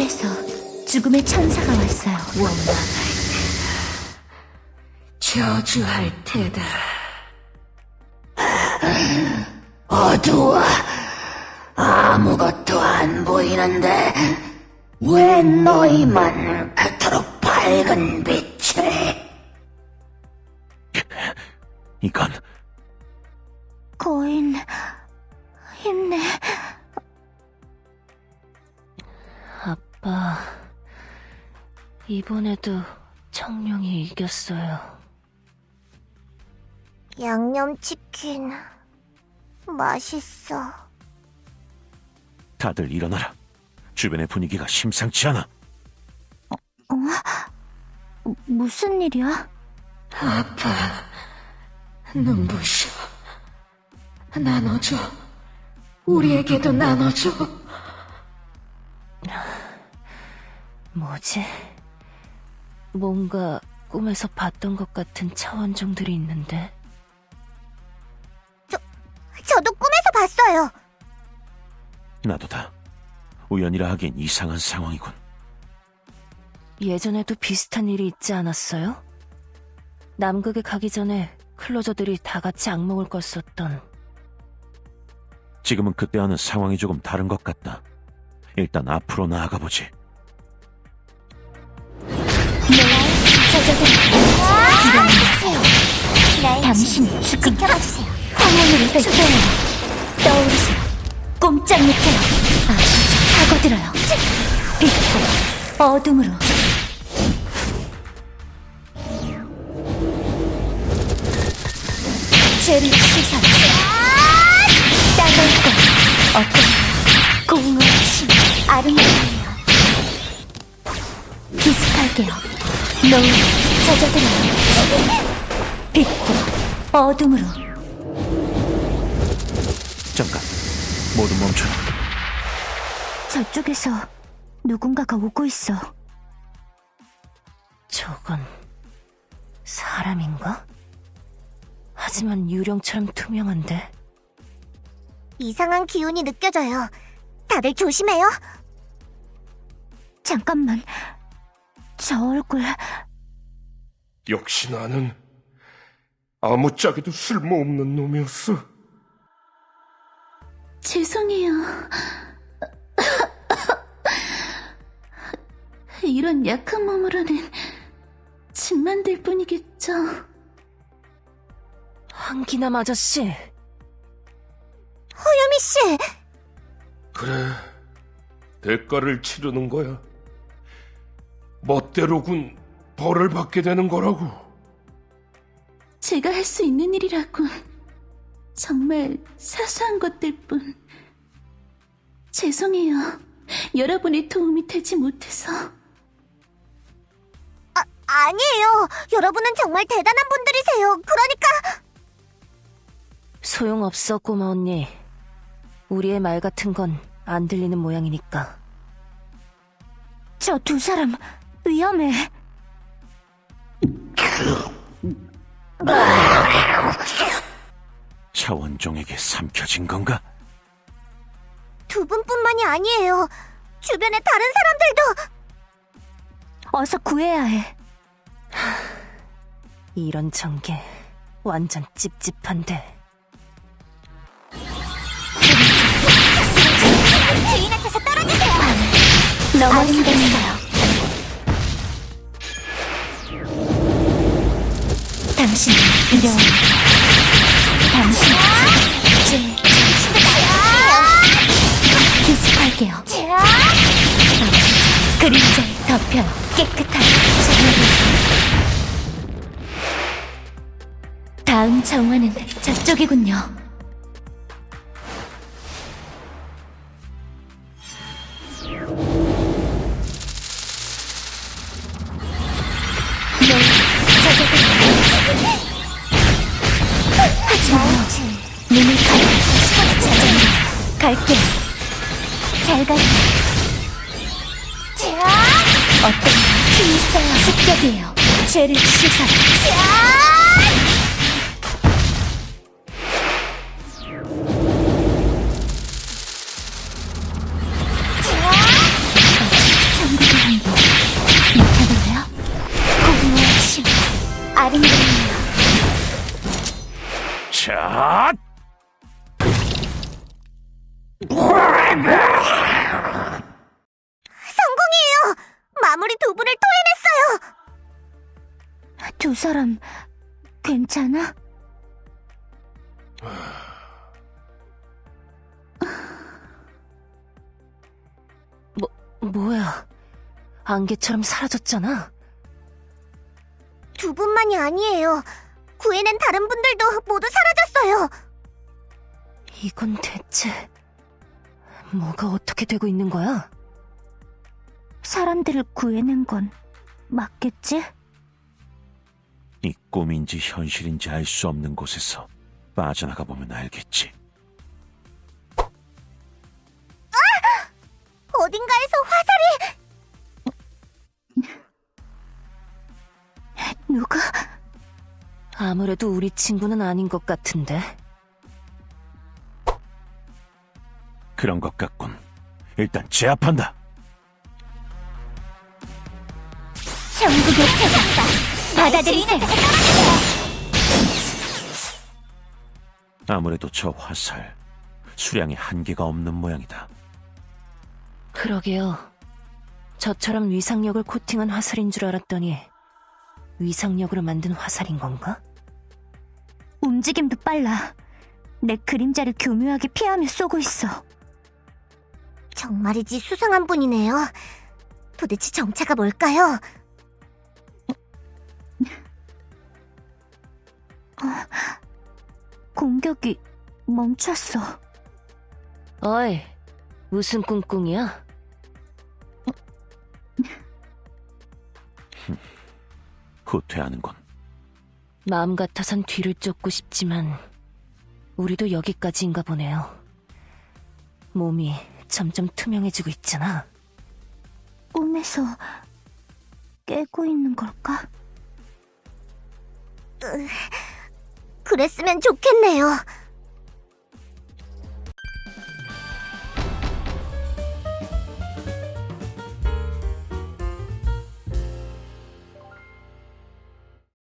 하늘에서 죽음의 천사가 왔어요. 저주할 테다. 어두워. 아무것도 안 보이는데 왜 너희만 그토록 밝은 빛을? 이건 이번에도 청룡이 이겼어요. 양념치킨, 맛있어. 다들 일어나라. 주변의 분위기가 심상치 않아. 무슨 일이야? 눈부셔. 나눠줘. 우리에게도 나눠줘. 뭐지? 뭔가 꿈에서 봤던 것 같은 차원종들이 있는데 저도 꿈에서 봤어요. 나도 다. 우연이라 하기엔 이상한 상황이군. 예전에도 비슷한 일이 있지 않았어요? 남극에 가기 전에 클로저들이 다 같이 악몽을 꿨었던 지금은 그때와는 상황이 조금 다른 것 같다. 일단 앞으로 나아가 보지. 당신 지금 지켜봐주세요. 황혼으로 펼쳐요. 떠오르세요. 꼼짝 못해요. 아주 파고들어요. 빛과 어둠으로. 죄를 씻어. 땅을 것 어떤 공허한 신 아름다워요. 기습할게요. 노을 젖어들어요. 빛과 어둠으로. 잠깐. 모두 멈춰라. 저쪽에서 누군가가 오고 있어. 저건 사람인가? 하지만 유령처럼 투명한데 이상한 기운이 느껴져요. 다들 조심해요. 잠깐만. 저 얼굴 역시 나는 아무짝에도 쓸모없는 놈이었어. 죄송해요. 이런 약한 몸으로는 침 만들 뿐이겠죠. 한기남 아저씨 호유미 씨. 그래, 대가를 치르는 거야. 멋대로군 벌을 받게 되는 거라고. 제가 할 수 있는 일이라곤 정말 사소한 것들 뿐. 죄송해요. 여러분의 도움이 되지 못해서. 아, 아니에요. 여러분은 정말 대단한 분들이세요. 그러니까 소용없어 꼬마 언니 우리의 말 같은 건 안 들리는 모양이니까 저 두 사람 위험해. 차원종에게 삼켜진 건가? 두 분뿐만이 아니에요. 주변의 다른 사람들도 어서 구해야 해. 이런 전개 완전 찝찝한데 주인한테서 떨어지세요. 넘어지겠어요. 두려워. 기습할게요. 그림자에 덮여 깨끗한 다음 정화는 저쪽이군요. 갈게요. 잘 가세요. 어떤 힘이 있어야 습격이에요. 죄를 씻어. 자, 성공이에요! 마무리 두 분을 토해냈어요! 두 사람 괜찮아? 뭐야? 안개처럼 사라졌잖아. 두 분만이 아니에요. 구해낸 다른 분들도 모두 사라졌어요. 이건 대체 뭐가 어떻게 되고 있는 거야? 사람들을 구해낸 건 맞겠지? 이 꿈인지 현실인지 알 수 없는 곳에서 빠져나가 보면 알겠지. 어딘가에서 화살이 누가? 아무래도 우리 친구는 아닌 것 같은데. 그런 것 같군. 일단 제압한다. 전국의 세상다 받아들이세요. 아무래도 저 화살 수량이 한계가 없는 모양이다. 그러게요. 저처럼 위상력을 코팅한 화살인 줄 알았더니 위상력으로 만든 화살인 건가? 움직임도 빨라. 내 그림자를 교묘하게 피하며 쏘고 있어. 정말이지 수상한 분이네요. 도대체 정체가 뭘까요? 공격이 멈췄어. 어이, 무슨 꿍꿍이야? 후퇴하는군. 마음 같아선 뒤를 쫓고 싶지만 우리도 여기까지인가 보네요. 몸이 점점 투명해지고 있잖아. 꿈에서 깨고 있는 걸까? 그랬으면 좋겠네요.